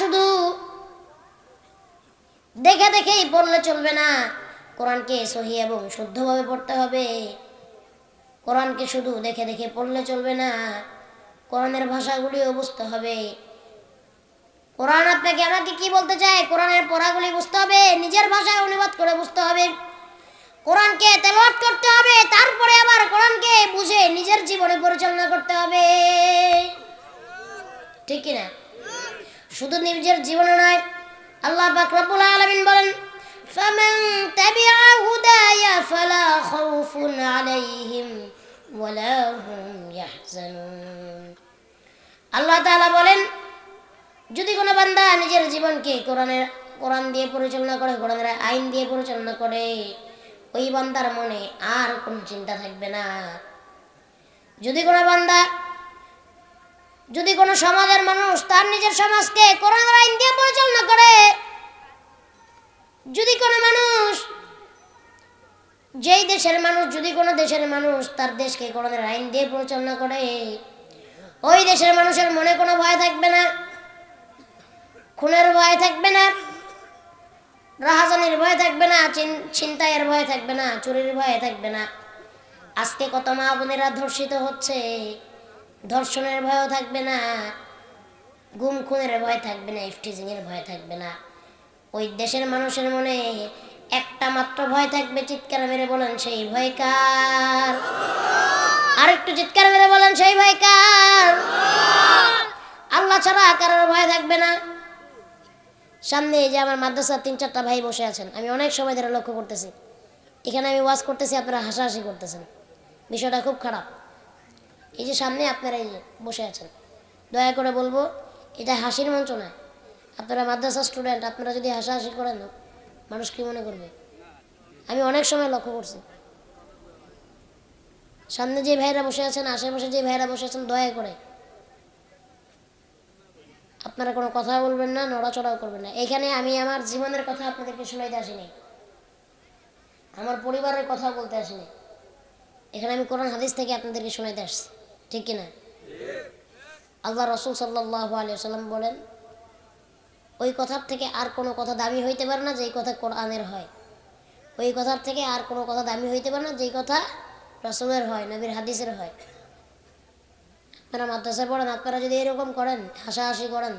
শুধু দেখে দেখেই পড়লে চলবে না। কোরআনকে সহি এবং শুদ্ধভাবে পড়তে হবে। কোরআনকে শুধু দেখে দেখে পড়লে চলবে না। কোরআনের ভাষাগুলিও বুঝতে হবে। কোরআন আপনাকে আমাকে কি বলতে চায়? কোরআনের পড়াগুলি বুঝতে হবে, নিজের ভাষায় অনুবাদ করে বুঝতে হবে। কোরআনকে তেলাওয়াত করতে হবে, তারপরে আবার কোরআনকে বুঝে নিজের জীবনে পরিচালনা করতে হবে। ঠিক কি না শুধু নিজের জীবনে নয় আল্লাহ পাক রব্বুল আলামিন বলেন فمن تبع هداي فلا خوف عليهم ولا هم يحزنون আল্লাহ তাআলা বলেন যদি কোনো বান্দা নিজের জীবনকে কোরআনের কোরআন দিয়ে পরিচালনা করে কোরআনের আইন দিয়ে পরিচালনা করে ওই বান্দার মনে আর কোনো চিন্তা থাকবে না যদি কোনো বান্দা যদি কোনো সমাজের মানুষ তার নিজের সমাজকে কোরআনের আইন দিয়ে পরিচালনা করে, যদি কোনো মানুষ, যেই দেশের মানুষ, যদি কোনো দেশের মানুষ তার দেশকে কোরআনের আইন দিয়ে পরিচালনা করে, ওই দেশের মানুষের মনে কোনো ভয় থাকবে না, খুনের ভয় থাকবে না, রাহাজানির ভয় থাকবে না ছিনতাইয়ের ভয় থাকবে না, চুরির ভয় থাকবে না। আজকে কত মা বোনেরা ধর্ষিত হচ্ছে। ধর্ষণের ভয়ও থাকবে না, গুম খুনের ভয় থাকবে না ইফটিজিং এর ভয় থাকবে না। ওই দেশের মানুষের মনে একটা মাত্র ভয় থাকবে, চিৎকার মেরে বলেন সেই ভয় কার আর একটু চিৎকার মেরে বলেন সেই ভয় কার আল্লাহ ছাড়া কারোর ভয় থাকবে না। সামনে এই যে আমার মাদ্রাসার তিন চারটা ভাই বসে আছেন, আমি অনেক সময় ধরে লক্ষ্য করতেছি। এখানে আমি ওয়াজ করতেছি, আপনারা হাসাহাসি করতেছেন। বিষয়টা খুব খারাপ। এই যে সামনে আপনারা এই যে বসে আছেন, দয়া করে বলব, এটা হাসির মঞ্চ না। আপনারা মাদ্রাসা স্টুডেন্ট আপনারা যদি হাসাহাসি করেন, মানুষ কি মনে করবে? আমি অনেক সময় লক্ষ্য করছি। সামনে যে ভাইরা বসে আছেন, আশেপাশে যে ভাইরা বসে আছেন, দয়া করে। আপনারা কোনো কথা বলবেন না, নড়াচড়াও করবেন না। এখানে আমি আমার জীবনের কথা আপনাদেরকে শোনাইতে আসিনি। আমার পরিবারের কথা বলতে আসিনি। এখানে আমি কোরআন, হাদিস থেকে আপনাদেরকে শোনাইতে আসছি। ঠিক কিনা? আল্লাহ রসুল সাল্লাহ আলিয়াল্লাম বলেন, ওই কথার থেকে আর কোনো কথা দামি হইতে পারে না যেই কথা কোরআনের হয়। ওই কথার থেকে আর কোনো কথা দামি হইতে পারে না যেই কথা রসুলের হয়, নবীর হাদিসের হয়। আপনারা মাদ্রাসায় পড়েন, আপনারা যদি এরকম করেন, হাসাহাসি করেন,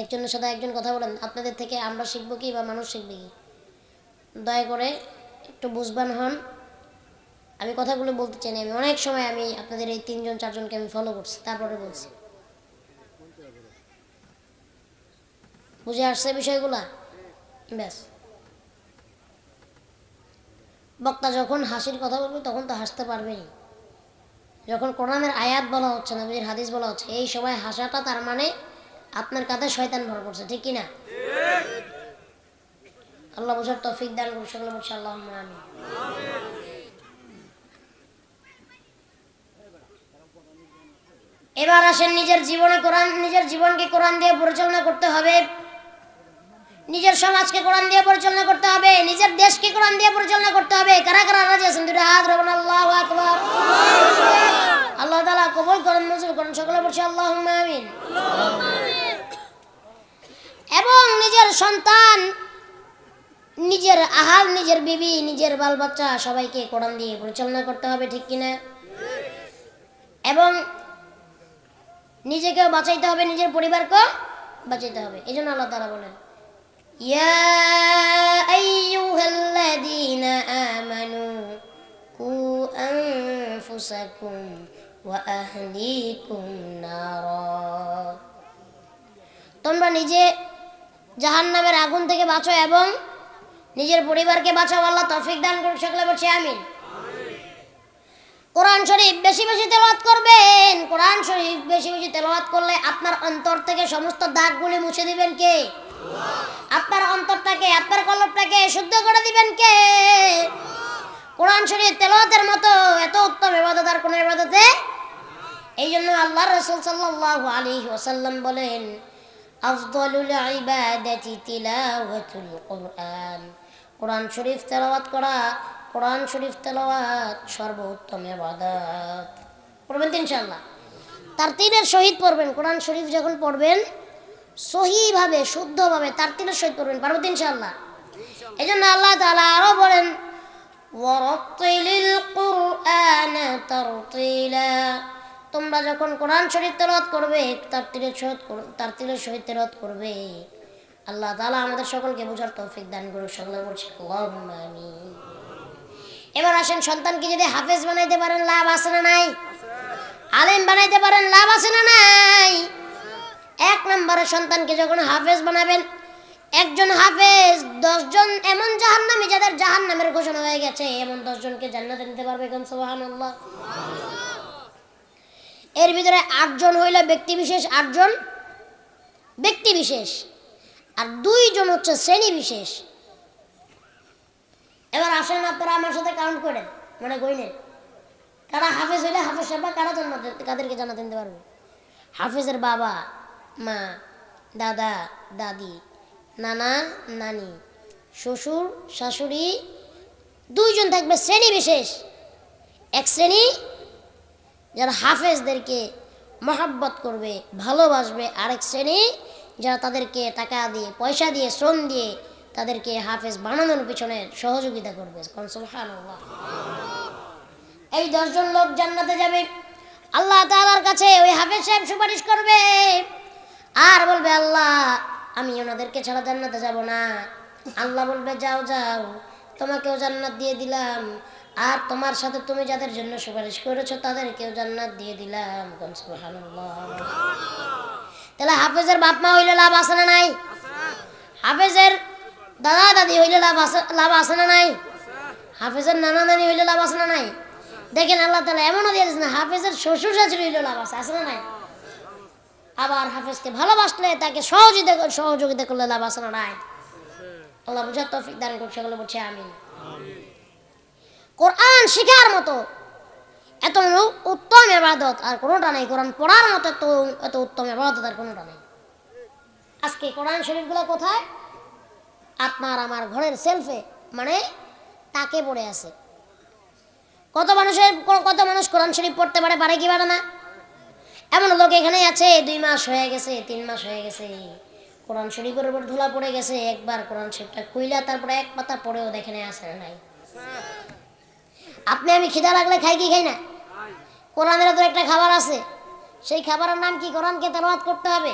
একজনের সাথে একজন কথা বলেন, আপনাদের থেকে আমরা শিখব কি বা মানুষ শিখবে কি? দয়া করে একটু বুঝবান হন। আমি কথাগুলো বলতে চাই আমি অনেক সময় আমি আপনাদের এই তিনজন চারজনকে আমি ফলো করছি তারপরে বলছি। বুঝে আসছে বিষয়গুলা? ব্যাস। বক্তা যখন হাসির কথা বলবে তখন তো হাসতে পারবেই। যখন কোরআনের আয়াত বলা হচ্ছে নবীর হাদিস বলা হচ্ছে এই সময় হাসাটা তার মানে আপনার কাঁধে শয়তান ভর করছে ঠিক কি না? আল্লাহ বোঝার তৌফিক দান করুন সকলে বলছে আল্লাহ আমি এবার আসেন নিজের জীবনে কোরআন, নিজের জীবনকে কোরআন দিয়ে পরিচালনা করতে হবে। নিজের সমাজকে কোরআন দিয়ে পরিচালনা করতে হবে, নিজের দেশকে কোরআন দিয়ে পরিচালনা করতে হবে। কারা কারা রাজি আছেন? দুটো হাত রবেন আল্লাহ আকবার। আল্লাহ তালা কবল করেন মঞ্জুর করেন, সকলে বলছে আল্লাহ আমিন। এবং নিজের সন্তান, নিজের আহাল, নিজের বিবি, নিজের বাল বাচ্চা সবাইকে কোরআন দিয়ে পরিচালনা করতে হবে, ঠিক কিনা? এবং নিজেকেও বাঁচাইতে হবে নিজের পরিবারকেও বাঁচাইতে হবে এই জন্য আল্লাহ তারা বলেন يا أيها الذين آمنوا قوا أنفسكم وأهليكم نارا তোমরা নিজে জাহান নামের আগুন থেকে বাঁচো এবং নিজের পরিবারকে বাঁচাও আল্লাহ তৌফিক দান করুন সকলে বলছে আমিন কোরআন শরীফ বেশি বেশি তেলাওয়াত করবেন। কোরআন শরীফ বেশি বেশি তেলাওয়াত করলে আপনার অন্তর থেকে সমস্ত দাগগুলি মুছে দিবেন কে? আপনার অন্তরটাকে, আপনার কলবটাকে শুদ্ধ করে দিবেন কে? কোরআন শরীফ তেলাওয়াতের মতো এত উত্তম ইবাদত আর কোন ইবাদতে এই জন্য আল্লাহ রসুল সাল্লাল্লাহু আলাইহি ওয়াসাল্লাম বলেন, আফদলুল ইবাদাতি তিলাওয়াতুল কোরআন। কোরআন শরীফ তেলাওয়াত করা কোরআন শরীফ তেলাওয়াত সর্বোত্তম ইবাদত। পড়বেন ইনশাআল্লাহ? তার তিনের শহীদ পড়বেন, কোরআন শরীফ যখন পড়বেন, সহিভাবে, শুদ্ধভাবে তার সহিত করবেন পারব ইনশাআল্লাহ? এই জন্য আল্লাহ তাআলা আরও বলেন তোমরা যখন কোরআন শরীফ তেলাওয়াত করবে তার সহিত কর- তার তিলের সহিত তেলাওয়াত করবে। আল্লাহ তাআলা আমাদের সকলকে বোঝার তৌফিক দান করুক, সকলে বলছি, আল্লাহুম্মা আমিন। এবার আসেন, সন্তানকে যদি হাফেজ বানাইতে পারেন, লাভ আছে না নাই? আলেম বানাইতে পারেন, লাভ আছে না নাই? এক নম্বরে সন্তানকে যখন হাফেজ বানাবেন, একজন হাফেজ, দশজন এমন জাহান্নামী যাদের জাহান্নামের ঘোষণা হয়ে গেছে, এমন দশজনকে জান্নাতে নিতে পারবে কোন সুবহানাল্লাহ। এর ভিতরে আটজন হইল ব্যক্তি বিশেষ, আটজন ব্যক্তি বিশেষ। আর দুইজন হচ্ছে শ্রেণি বিশেষ। এবার আসেন আপনারা আমার সাথে কাউন্ট করেন মানে গইনেন কারা হাফেজ হইলে হাফেজ সাহেব কারা জান্নাত কাদেরকে জান্নাত দিতে পারবে? হাফেজের বাবা, মা, দাদা, দাদি, নানা, নানি, শ্বশুর, শাশুড়ি, দুইজন থাকবে শ্রেণি বিশেষ। এক শ্রেণি, যারা হাফেজদেরকে মহাব্বত করবে, ভালোবাসবে। আরেক শ্রেণি, যারা তাদেরকে টাকা দিয়ে, পয়সা দিয়ে, শ্রম দিয়ে তাদেরকে হাফেজ বানানোর পিছনে সহযোগিতা করবে। এই দশজন লোক জান্নাতে যাবে। আল্লাহ তাআলার কাছে ওই হাফেজ সাহেব সুপারিশ করবে। আর বলবে, আল্লাহ, আমি ওনাদেরকে ছাড়া জান্নাতে যাব না। আল্লাহ বলবে, যাও যাও, তোমাকেও জান্নাত দিয়ে দিলাম। আর তোমার সাথে তুমি যাদের জন্য সুপারিশ করেছ, তাদেরকেও জান্নাত দিয়ে দিলাম। তাহলে হাফেজের বাপ মা হইলে লাভ আছে না নাই? হাফেজের হইলে লাভ আছে লাভ আছে না নাই? হাফেজের নানা নানি হইলে লাভ আছে না নাই? দেখেন আল্লাহ তালা এমনও দিয়ে দিয়েছে না হাফেজের শ্বশুর শাশুড়ি হইলে লাভ আছে আছে না নাই? আবার হাফেজকে ভালোবাসলে তাকে সহযোগিতা সহযোগিতা করলে লাভ আছে না নাই? আল্লাহ বুঝার তৌফিক দান করছে সেগুলো বলছে আমিন। কোরআন শিখার মতো এত উত্তম এবাদত আর কোনোটা নেই, কোরআন পড়ার মতো এত এত উত্তম এবাদত আর কোনোটা নেই। আজকে কোরআন শরীফগুলো কোথায়? আপনার আমার ঘরের সেলফে মানে তাকে পড়ে আছে। কত মানুষের, কত মানুষ কোরআন শরীফ পড়তে পারে পারে কি পারে না? এমন লোক এখানে আছে, দুই মাস হয়ে গেছে, তিন মাস হয়ে গেছে। কোরআন শরীফের উপর ধুলা পড়ে গেছে, একবার কোরআন শরীফটা খুইলা, তারপরে এক পাতা পড়েও দেখে নেই আসে না নাই। আপনি আমি খিদা লাগলে খাই কি খাই না? কোরআনের তো একটা খাবার আছে। সেই খাবারের নাম কি কোরআনকে তেলাওয়াত করতে হবে?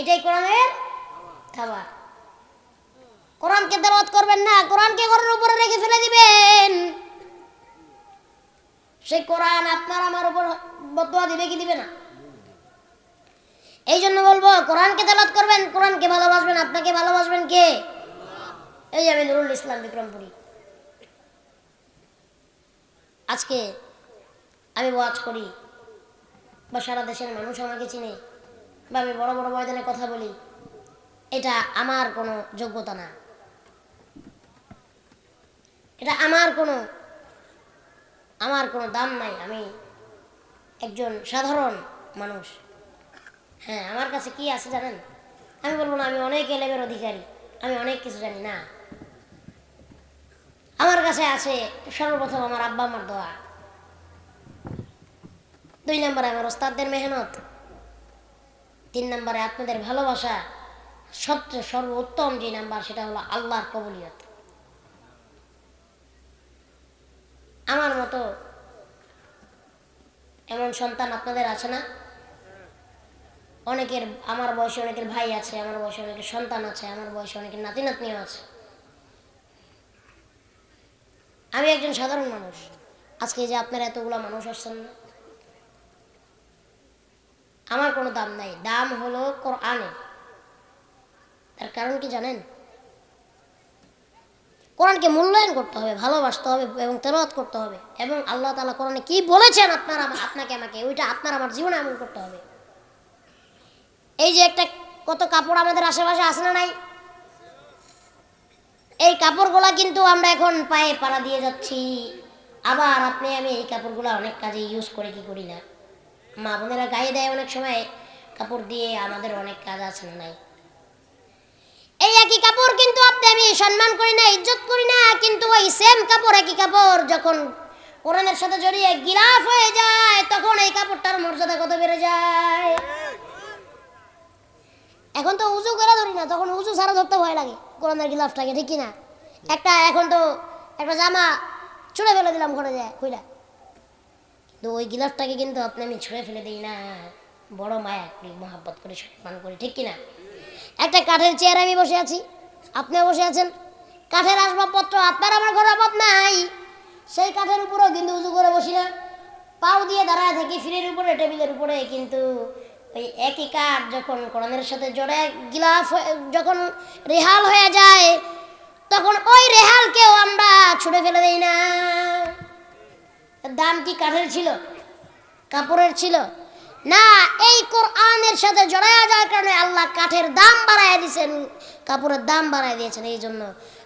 এটাই কোরআনের খাবার। কোরআনকে তেলাওয়াত করবেন না, কোরআনকে ঘরের উপরে রেখে ফেলে দিবেন। সেই কোরআন আপনার আমার উপর বদুয়া দিবে কি দিবে না? এই জন্য বলব, কোরআনকে তেলাওয়াত করবেন, কোরআনকে ভালোবাসবেন, আপনাকে ভালোবাসবেন কে? এই আমি নুরুল ইসলাম বিক্রমপুরী। আজকে আমি ওয়াজ করি, বা সারা দেশের মানুষ আমাকে চিনে, বা আমি বড় বড় ময়দানে কথা বলি, এটা আমার কোনো যোগ্যতা না। এটা আমার কোনো আমার কোনো দাম নাই। আমি একজন সাধারণ মানুষ। হ্যাঁ আমার কাছে কি আছে জানেন? আমি বলব না, আমি অনেক এলেমের অধিকারী। আমি অনেক কিছু জানি, না। আমার কাছে আছে সর্বপ্রথম আমার আব্বা আমার দোয়া। দুই নম্বরে আমার ওস্তাদদের মেহনত। তিন নম্বরে আপনাদের ভালোবাসা সবচেয়ে সর্বোত্তম যে নাম্বার, সেটা হলো আল্লাহর কবুলিয়ত। আমার মতো এমন সন্তান আপনাদের আছে না? অনেকের, আমার বয়সে অনেকের ভাই আছে, আমার বয়সে অনেকের সন্তান আছে, আমার বয়সে অনেকের নাতি নাতনিও আছে। আমি একজন সাধারণ মানুষ। আজকে যে আপনারা এতগুলো মানুষ আসছেন না আমার কোনো দাম নাই। দাম হলো কোরআনে। তার কারণ কি জানেন? কোরআনকে মূল্যায়ন করতে হবে, ভালোবাসতে হবে এবং তেলাওয়াত করতে হবে। এবং আল্লাহ তালা কোরআনে কি বলেছেন আপনার, আপনাকে আমাকে, ওইটা আপনার আমার জীবনে আমল করতে হবে। এই যে একটা কত কাপড় আমাদের আশেপাশে আসে না নাই? এই কাপড়গুলা কিন্তু আমরা এখন পায়ে পাড়া দিয়ে যাচ্ছি। আবার আপনি, আমি এই কাপড়গুলো অনেক কাজে ইউজ করে কি করি না? মা বোনেরা গায়ে দেয় অনেক সময়, কাপড় দিয়ে আমাদের অনেক কাজ আছে না নাই? এই একই কাপড় কিন্তু আপনি, আমি সম্মান করি না, ইজ্জত করি না, কিন্তু ওই সেম কাপড়, একই কাপড় যখন কোরআনের সাথে জড়িয়ে গিলাফ হয়ে যায়, তখন এই কাপড়টার মর্যাদা কত বেড়ে যায়? এখন তো উঁচু করে ধরি না, তখন উঁচু ছাড়া ধরতে ভয় লাগে, কোরআনের গিলাফটাকে, ঠিক না একটা, এখন তো একটা জামা ছুঁড়ে ফেলে দিলাম ঘরে যায় খুইলা কিন্তু ওই গিলাফটাকে কিন্তু আপনি, আমি ছুঁড়ে ফেলে দিই না। বড় মায়া করি, মহাব্বত করি, সম্মান করি, ঠিক কিনা? একটা কাঠের চেয়ারে আমি বসে আছি। আপনিও বসে আছেন। কাঠের আসবাবপত্র আপনার, আমার ঘরে অভাব নাই। সেই কাঠের উপরেও কিন্তু উঁচু করে বসি না। পাও দিয়ে দাঁড়ায় থাকি, ফ্রির উপরে, টেবিলের উপরে, কিন্তু ওই একই কাঠ যখন কোরআনের সাথে জড়ে গিলাফ যখন রেহাল হয়ে যায়, তখন ওই রেহালকেও আমরা ছুঁড়ে ফেলে দেই না। দাম কি কাঠের ছিল? কাপড়ের ছিল? না, এই কোরআনের সাথে জড়ায়া যাওয়ার কারণে আল্লাহ কাঠের দাম বাড়ায় দিয়েছেন, কাপড়ের দাম বাড়ায় দিয়েছেন, এই জন্য।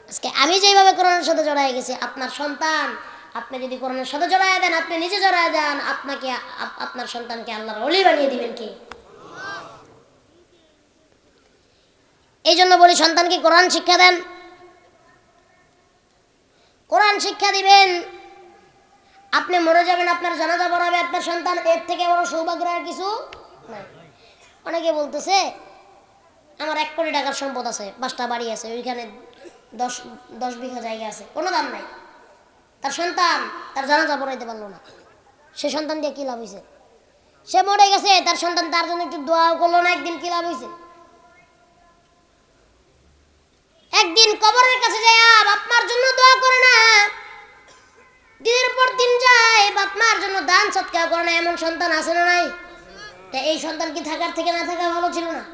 আজকে আমি যেভাবে কোরআনের সাথে জড়ায় গেছি, আপনার সন্তান, আপনি যদি কোরআনের সাথে জড়ায় দেন, আপনি নিজে জড়ায় যান আপনাকে আপ- আপনার সন্তানকে আল্লাহর অলি বানিয়ে দিবেন কি? এই জন্য বলি, সন্তানকে কোরআন শিক্ষা দেন। কোরআন শিক্ষা দিবেন আপনি মরে যাবেন, আপনার জানাজা পড়াবে, আপনার সন্তান এর থেকে বড় সৌভাগ্য আর কিছু নাই। অনেকে বলতেছে, আমার এক কোটি টাকার সম্পদ আছে, পাঁচটা বাড়ি আছে, ওইখানে দশ দশ বিঘা জায়গা আছে, কোনো দাম নাই। তার সন্তান তার জানাজা পড়াইতে পারল না। সে সন্তান দিয়ে কী লাভ হয়েছে সে মরে গেছে, তার সন্তান তার জন্য একটু দোয়া করল না, একদিন কী লাভ হয়েছে একদিন কবরের কাছে যায় বাপমার জন্য দোয়া করে না দিনের পর দিন যায়, বাপ মার জন্য দান সৎকার করে না, এমন সন্তান আছে না নাই? তা এই সন্তান কি থাকার থেকে না থাকা ভালো ছিল না?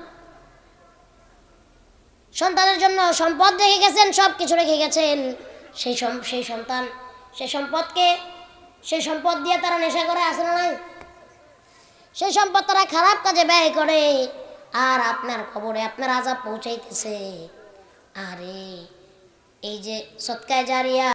সন্তানের জন্য সম্পদ রেখে গেছেন, সব কিছু রেখে গেছেন। সেই সেই সন্তান, সেই সম্পদকে, সেই সম্পদ দিয়ে তারা নেশা করে আসে না নাই? সেই সম্পদ তারা খারাপ কাজে ব্যয় করে, আর আপনার খবরে আপনার আজাব পৌঁছাইতেছে। আরে, এই যে সৎকায় জারিয়া